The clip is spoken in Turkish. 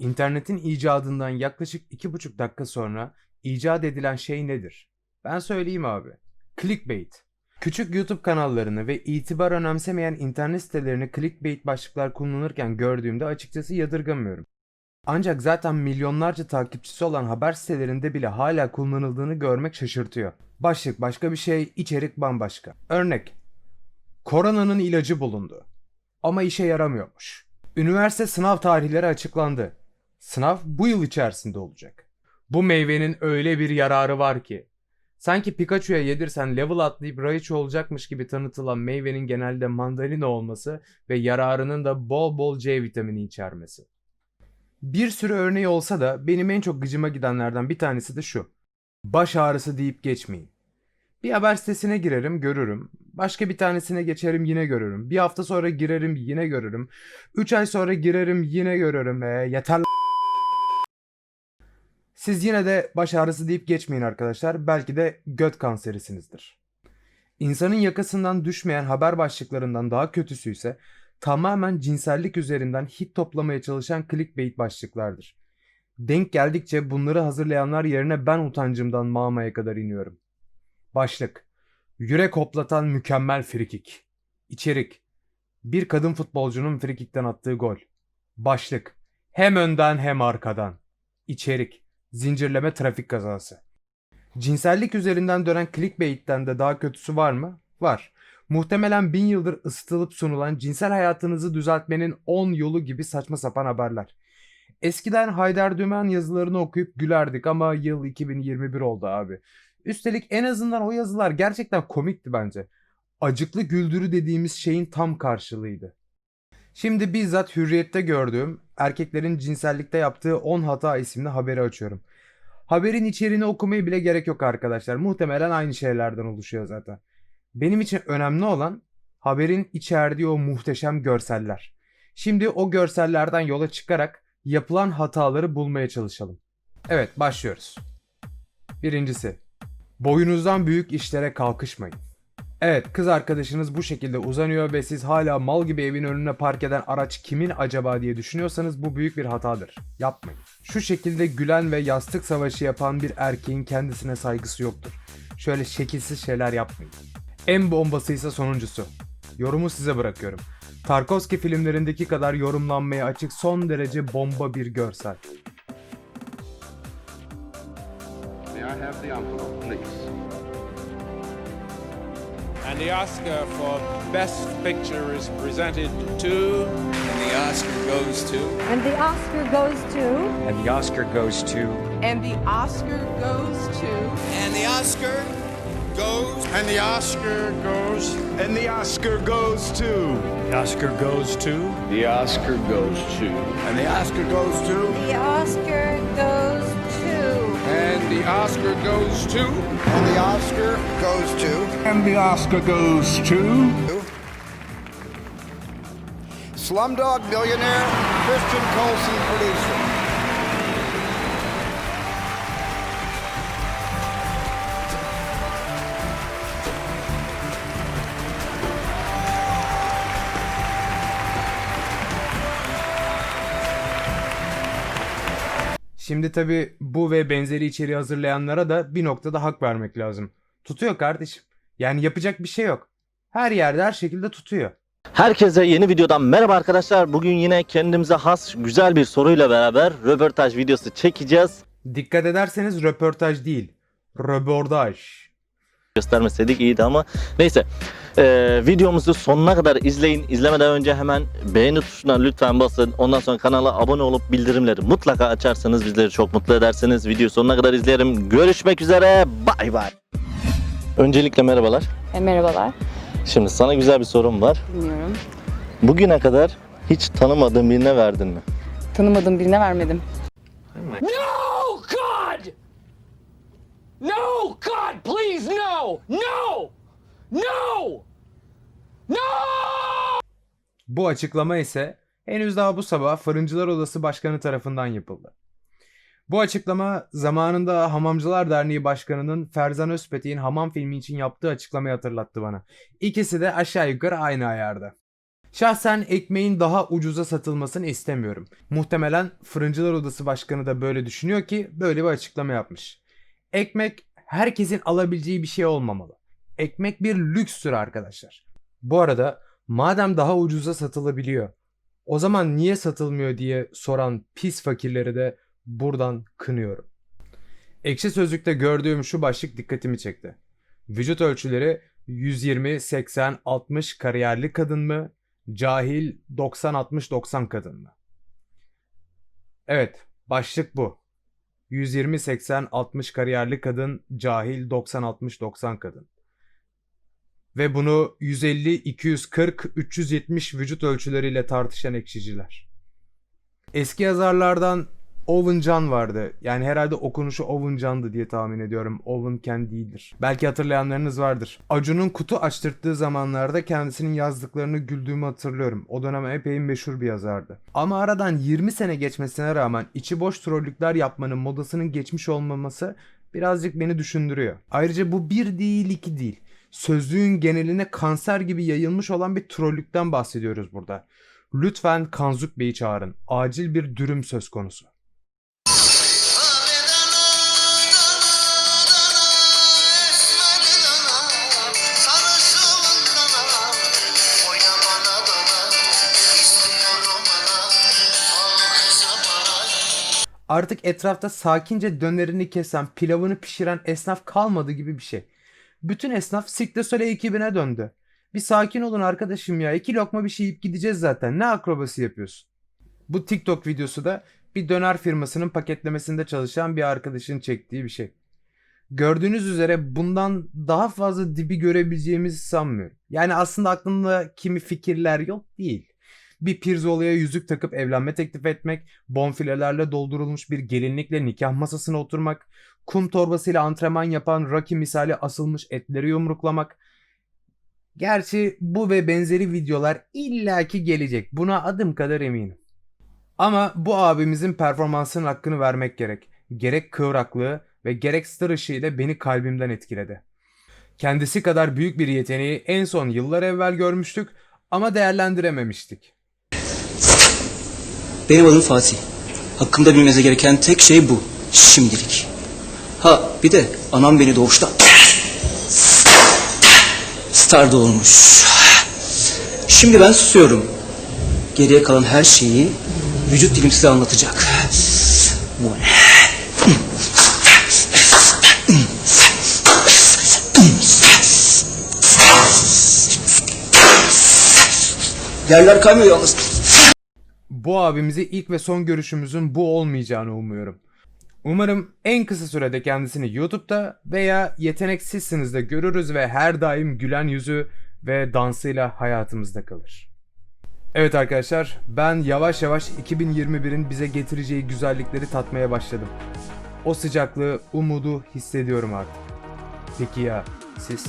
İnternetin icadından yaklaşık 2,5 dakika sonra icat edilen şey nedir? Ben söyleyeyim abi. Clickbait. Küçük YouTube kanallarını ve itibar önemsemeyen internet sitelerini clickbait başlıklar kullanırken gördüğümde açıkçası yadırgamıyorum. Ancak zaten milyonlarca takipçisi olan haber sitelerinde bile hala kullanıldığını görmek şaşırtıyor. Başlık başka bir şey, içerik bambaşka. Örnek. Koronanın ilacı bulundu. Ama işe yaramıyormuş. Üniversite sınav tarihleri açıklandı. Sınav bu yıl içerisinde olacak. Bu meyvenin öyle bir yararı var ki. Sanki Pikachu'ya yedirsen level atlayıp Raichu olacakmış gibi tanıtılan meyvenin genelde mandalina olması ve yararının da bol bol C vitamini içermesi. Bir sürü örneği olsa da benim en çok gıcıma gidenlerden bir tanesi de şu. Baş ağrısı deyip geçmeyin. Bir haber sitesine girerim görürüm. Başka bir tanesine geçerim yine görürüm. Bir hafta sonra girerim yine görürüm. 3 ay sonra girerim yine görürüm. E, yeter. Siz yine de baş ağrısı deyip geçmeyin arkadaşlar. Belki de göt kanserisinizdir. İnsanın yakasından düşmeyen haber başlıklarından daha kötüsü ise tamamen cinsellik üzerinden hit toplamaya çalışan clickbait başlıklardır. Denk geldikçe bunları hazırlayanlar yerine ben utancımdan mağmaya kadar iniyorum. Başlık. Yürek hoplatan mükemmel frikik. İçerik. Bir kadın futbolcunun frikikten attığı gol. Başlık. Hem önden hem arkadan. İçerik. Zincirleme trafik kazası. Cinsellik üzerinden dönen clickbait'ten de daha kötüsü var mı? Var. Muhtemelen bin yıldır ısıtılıp sunulan cinsel hayatınızı düzeltmenin 10 yolu gibi saçma sapan haberler. Eskiden Haydar Dümen yazılarını okuyup gülerdik ama yıl 2021 oldu abi. Üstelik en azından o yazılar gerçekten komikti bence. Acıklı güldürü dediğimiz şeyin tam karşılığıydı. Şimdi bizzat Hürriyet'te gördüğüm erkeklerin cinsellikte yaptığı 10 hata isimli haberi açıyorum. Haberin içeriğini okumaya bile gerek yok arkadaşlar. Muhtemelen aynı şeylerden oluşuyor zaten. Benim için önemli olan haberin içerdiği o muhteşem görseller. Şimdi o görsellerden yola çıkarak yapılan hataları bulmaya çalışalım. Evet başlıyoruz. Birincisi. Boyunuzdan büyük işlere kalkışmayın. Evet kız arkadaşınız bu şekilde uzanıyor ve siz hala mal gibi evin önüne park eden araç kimin acaba diye düşünüyorsanız bu büyük bir hatadır. Yapmayın. Şu şekilde gülen ve yastık savaşı yapan bir erkeğin kendisine saygısı yoktur. Şöyle şekilsiz şeyler yapmayın. En bombasıysa sonuncusu. Yorumu size bırakıyorum. Tarkovski filmlerindeki kadar yorumlanmaya açık son derece bomba bir görsel. May I have the envelope, please? And the Oscar for Best Picture is presented to. And the Oscar goes to. And the Oscar goes to. And the Oscar goes to. And the Oscar goes to. And the Oscar goes. And the Oscar goes. And the Oscar goes to. The Oscar goes to. The Oscar goes to. And the Oscar goes to. The Oscar goes to. And the Oscar goes to. And the Oscar goes to. And the Oscar goes to. Slumdog Millionaire, Christian Colson producer. Şimdi tabi bu ve benzeri içeriği hazırlayanlara da bir noktada hak vermek lazım. Tutuyor kardeşim. Yani yapacak bir şey yok. Her yerde her şekilde tutuyor. Herkese yeni videodan merhaba arkadaşlar. Bugün yine kendimize has güzel bir soruyla beraber röportaj videosu çekeceğiz. Dikkat ederseniz röportaj değil. Röbordaj. Göstermeseydik iyiydi ama neyse. Ee, videomuzu sonuna kadar izleyin. İzlemeden önce hemen beğeni tuşuna lütfen basın. Ondan sonra kanala abone olup bildirimleri mutlaka açarsanız bizleri çok mutlu edersiniz. Videoyu sonuna kadar izleyelim. Görüşmek üzere. Bay bay. Öncelikle merhabalar. E, merhabalar, Şimdi sana güzel bir sorum var. dinliyorum. Bugüne kadar hiç tanımadığın birine verdin mi? Tanımadığım birine vermedim. No! No, God, please, no! No! No! No! Bu açıklama ise henüz daha bu sabah Fırıncılar Odası Başkanı tarafından yapıldı. Bu açıklama zamanında Hamamcılar Derneği Başkanı'nın Ferzan Özpetek'in Hamam filmi için yaptığı açıklamayı hatırlattı bana. İkisi de aşağı yukarı aynı ayarda. Şahsen ekmeğin daha ucuza satılmasını istemiyorum. Muhtemelen Fırıncılar Odası Başkanı da böyle düşünüyor ki böyle bir açıklama yapmış. Ekmek herkesin alabileceği bir şey olmamalı. Ekmek bir lükstür arkadaşlar. Bu arada madem daha ucuza satılabiliyor o zaman niye satılmıyor diye soran pis fakirleri de buradan kınıyorum. Ekşi Sözlük'te gördüğüm şu başlık dikkatimi çekti. Vücut ölçüleri 120, 80, 60 kariyerli kadın mı? Cahil 90, 60, 90 kadın mı? Evet, başlık bu. 120, 80, 60 kariyerli kadın, cahil 90, 60, 90 kadın. Ve bunu 150, 240, 370 vücut ölçüleriyle tartışan ekşiciler. Eski yazarlardan Owen vardı. Yani herhalde okunuşu Owen Can'dı diye tahmin ediyorum. Owen Ken değildir. Belki hatırlayanlarınız vardır. Acun'un kutu açtırttığı zamanlarda kendisinin yazdıklarını güldüğümü hatırlıyorum. O dönem epey meşhur bir yazardı. Ama aradan 20 sene geçmesine rağmen içi boş trollükler yapmanın modasının geçmiş olmaması birazcık beni düşündürüyor. Ayrıca bu bir değil iki değil. Sözlüğün geneline kanser gibi yayılmış olan bir trollükten bahsediyoruz burada. Lütfen Kanzuk Bey'i çağırın. Acil bir dürüm söz konusu. Artık etrafta sakince dönerini kesen, pilavını pişiren esnaf kalmadı gibi bir şey. Bütün esnaf Sikte Sole ekibine döndü. Bir sakin olun arkadaşım ya. İki lokma bir şey yiyip gideceğiz zaten. Ne akrobası yapıyorsun? Bu TikTok videosu da bir döner firmasının paketlemesinde çalışan bir arkadaşın çektiği bir şey. Gördüğünüz üzere bundan daha fazla dibi görebileceğimizi sanmıyorum. Yani aslında aklımda kimi fikirler yok değil. Bir pirzolaya yüzük takıp evlenme teklif etmek, bonfilelerle doldurulmuş bir gelinlikle nikah masasına oturmak, kum torbasıyla antrenman yapan Rocky misali asılmış etleri yumruklamak. Gerçi bu ve benzeri videolar illaki gelecek. Buna adım kadar eminim. Ama bu abimizin performansının hakkını vermek gerek. Gerek kıvraklığı ve gerek star ışığıyla beni kalbimden etkiledi. Kendisi kadar büyük bir yeteneği en son yıllar evvel görmüştük ama değerlendirememiştik. Benim adım Fatih. Hakkımda bilmenize gereken tek şey bu. Şimdilik. Ha bir de anam beni doğuşta star doğurmuş. Şimdi ben susuyorum. Geriye kalan her şeyi vücut dilim size anlatacak. Bu ne? Yerler kaymıyor yalnız. Bu abimizi ilk ve son görüşümüzün bu olmayacağını umuyorum. Umarım en kısa sürede kendisini YouTube'da veya yeteneksizsiniz de görürüz ve her daim gülen yüzü ve dansıyla hayatımızda kalır. Evet arkadaşlar ben yavaş yavaş 2021'in bize getireceği güzellikleri tatmaya başladım. O sıcaklığı, umudu hissediyorum artık. Peki ya siz?